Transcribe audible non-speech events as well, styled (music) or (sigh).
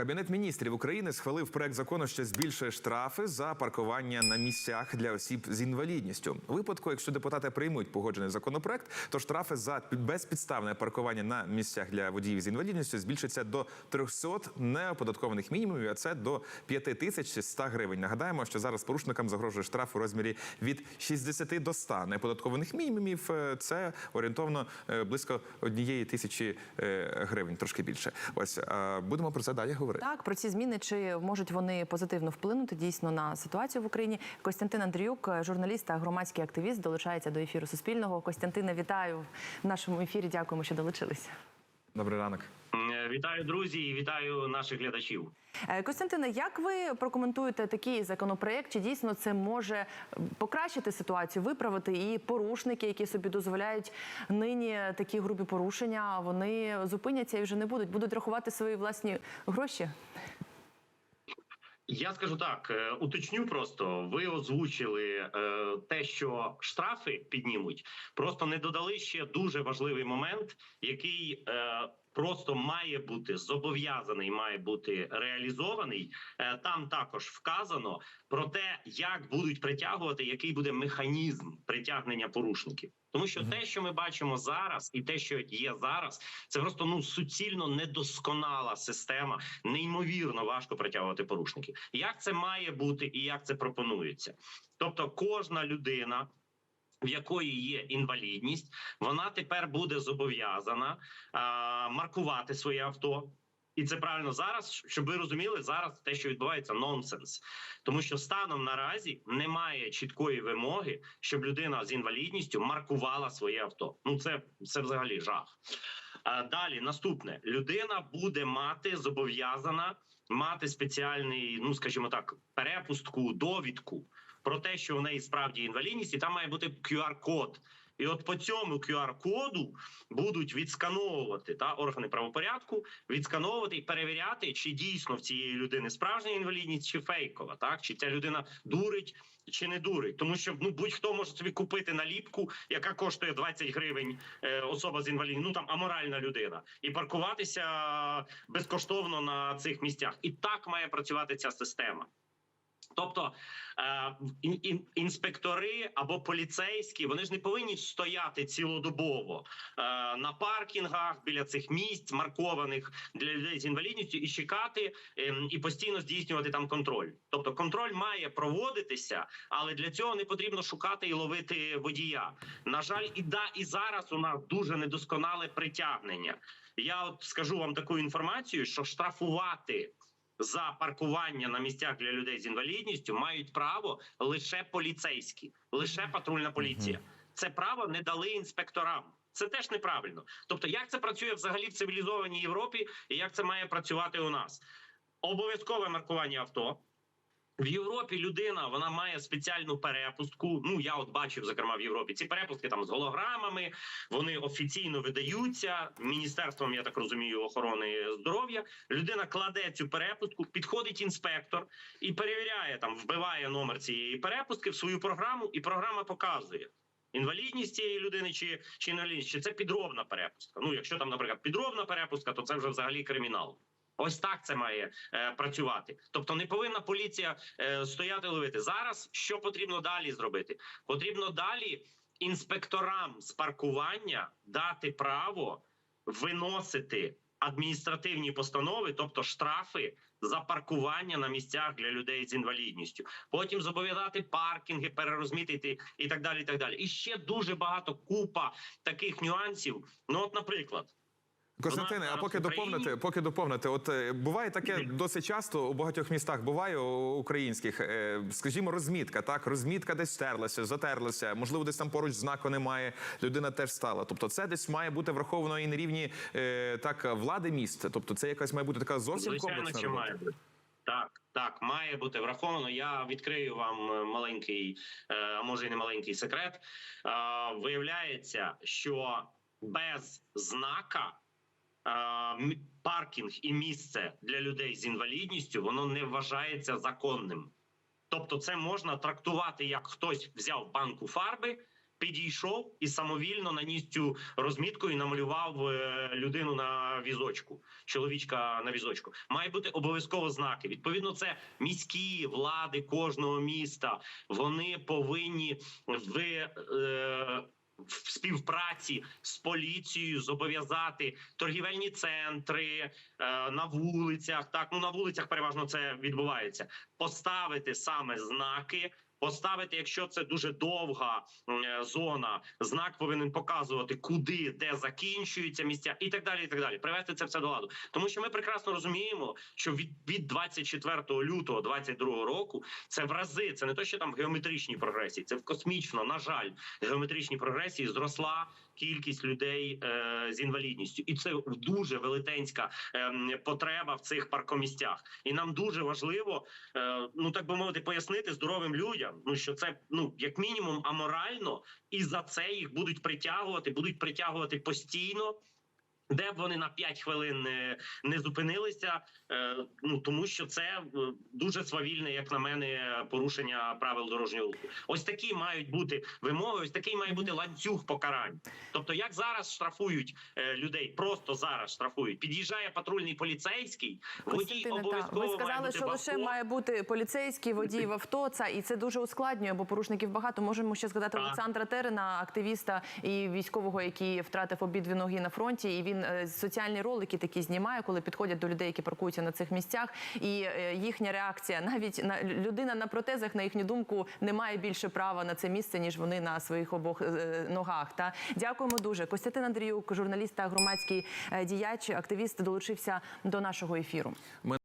Кабінет міністрів України схвалив проект закону, що збільшує штрафи за паркування на місцях для осіб з інвалідністю. У випадку, якщо депутати приймуть погоджений законопроект, то штрафи за безпідставне паркування на місцях для водіїв з інвалідністю збільшаться до 300 неоподаткованих мінімумів, а це до 5 тисяч 100 гривень. Нагадаємо, що зараз порушникам загрожує штраф у розмірі від 60 до 100 неоподаткованих мінімумів. Е, Це орієнтовно е, близько однієї тисячі е, гривень, трошки більше. Ось будемо про це далі говорити. Так, про ці зміни чи можуть вони позитивно вплинути дійсно на ситуацію в Україні? Костянтин Андріюк, журналіст та громадський активіст, долучається до ефіру Суспільного. Костянтина, вітаю в нашому ефірі. Дякуємо, що долучилися. Добрий ранок. Е, Вітаю, друзі, і вітаю наших глядачів. Е, Костянтине, як ви прокоментуєте такий законопроект? Чи дійсно це може покращити ситуацію, виправити і порушники, які собі дозволяють нині такі грубі порушення, вони зупиняться і вже не будуть, будуть рахувати свої власні гроші? Я скажу так, е, уточню просто. Ви озвучили е, те, що штрафи піднімуть. Просто не додали ще дуже важливий момент, який е, просто має бути зобов'язаний, має бути реалізований. Е, там також вказано про те, як будуть притягувати, який буде механізм притягнення порушників. Тому що те, що ми бачимо зараз, і те, що є зараз, це просто ну суцільно недосконала система. Неймовірно важко притягувати порушників. Як це має бути і як це пропонується? Тобто, кожна людина. В якої є інвалідність, вона тепер буде зобов'язана маркувати своє авто, і це правильно зараз. Щоб ви розуміли, зараз те, що відбувається, нонсенс, тому що станом наразі немає чіткої вимоги, щоб людина з інвалідністю маркувала своє авто. Ну це, це взагалі жах. А далі наступне людина буде мати зобов'язана мати спеціальний, ну скажімо так, перепустку, довідку про те, що у неї справді інвалідність, і там має бути QR-код. І от по цьому QR-коду будуть відскановувати та органи правопорядку, відскановувати і перевіряти, чи дійсно в цієї людини справжня інвалідність, чи фейкова, так чи ця людина дурить чи не дурить, тому що ну будь-хто може собі купити наліпку, яка коштує 20 гривень, е, особа з інвалідністю, ну там аморальна людина, і паркуватися безкоштовно на цих місцях. І так має працювати ця система. Тобто е, ін- ін- інспектори або поліцейські вони ж не повинні стояти цілодобово е, на паркінгах біля цих місць, маркованих для людей з інвалідністю, і чекати ем, і постійно здійснювати там контроль. Тобто, контроль має проводитися, але для цього не потрібно шукати і ловити водія. На жаль, і да, і зараз у нас дуже недосконале притягнення. Я от скажу вам таку інформацію, що штрафувати за паркування на місцях для людей з інвалідністю мають право лише поліцейські, лише патрульна поліція. Це право не дали інспекторам. Це теж неправильно. Тобто, як це працює взагалі в цивілізованій Європі, і як це має працювати у нас? Обов'язкове маркування авто. В Європі людина вона має спеціальну перепустку. Ну я от бачив, зокрема в Європі ці перепустки там з голограмами. Вони офіційно видаються міністерством, я так розумію, охорони здоров'я. Людина кладе цю перепустку, підходить інспектор і перевіряє там, вбиває номер цієї перепустки в свою програму, і програма показує. Інвалідність цієї людини чи, чи інвалідність, чи це підробна перепустка. Ну, якщо там, наприклад, підробна перепустка, то це вже взагалі кримінал. Ось так це має е, працювати. Тобто не повинна поліція е, стояти ловити. Зараз що потрібно далі зробити? Потрібно далі інспекторам з паркування дати право виносити адміністративні постанови, тобто штрафи за паркування на місцях для людей з інвалідністю. Потім зобов'язати паркінги, перерозмітити і так далі. І так далі. І ще дуже багато купа таких нюансів. Ну, от, наприклад. Костянтине, а поки доповнити, поки доповнити, от е, буває таке досить часто у багатьох містах буває у українських, е, скажімо, розмітка. Так, розмітка десь стерлася, затерлася. Можливо, десь там поруч знаку немає. Людина теж стала. Тобто, це десь має бути враховано і на рівні е, так влади міст. Тобто, це якась має бути така зовсім комплексна робота. бути. Так, так, має бути враховано. Я відкрию вам маленький, а може і не маленький секрет. Виявляється, що без знака паркінг і місце для людей з інвалідністю воно не вважається законним. Тобто, це можна трактувати як хтось взяв банку фарби підійшов і самовільно наніс цю розмітку і намалював е, людину на візочку, чоловічка на візочку. Має бути обов'язково знаки. Відповідно, це міські влади кожного міста. Вони повинні в. Е, в співпраці з поліцією зобов'язати торгівельні центри е, на вулицях. Так ну на вулицях переважно це відбувається. Поставити саме знаки. Поставити, якщо це дуже довга е, зона, знак повинен показувати, куди де закінчуються місця, і так далі. І так далі. Привести це все до ладу. Тому що ми прекрасно розуміємо, що від, від 24 лютого 22 року це в рази, це не то, що там в геометричній прогресії, це в космічно, на жаль, геометричній прогресії зросла кількість людей е, з інвалідністю, і це дуже велетенська е, потреба в цих паркомістях. І нам дуже важливо, е, ну так би мовити, пояснити здоровим людям, ну що це ну як мінімум аморально, і за це їх будуть притягувати, будуть притягувати постійно. Де б вони на 5 хвилин не, не зупинилися, е, ну тому що це е, дуже свавільне, як на мене, порушення правил дорожнього руху. Ось такі мають бути вимоги. Ось такий має бути ланцюг покарань. Тобто, як зараз штрафують е, людей, просто зараз штрафують. Під'їжджає патрульний поліцейський, водій обов'язково ви має сказали, бути що лише має бути поліцейський водій в авто. Це і це дуже ускладнює, бо порушників багато. Можемо ще згадати Так. Олександра Терена, активіста і військового, який втратив обидві ноги на фронті. І він е, соціальні ролики такі знімає, коли підходять до людей, які паркуються на цих місцях. І е, їхня реакція, (laughs) навіть на людина на протезах, на їхню думку, не має більше права на це місце, ніж вони на своїх обох е, ногах. Та дякуємо дуже. Костянтин Андріюк, журналіст та громадський діяч, активіст, долучився до нашого ефіру. Ми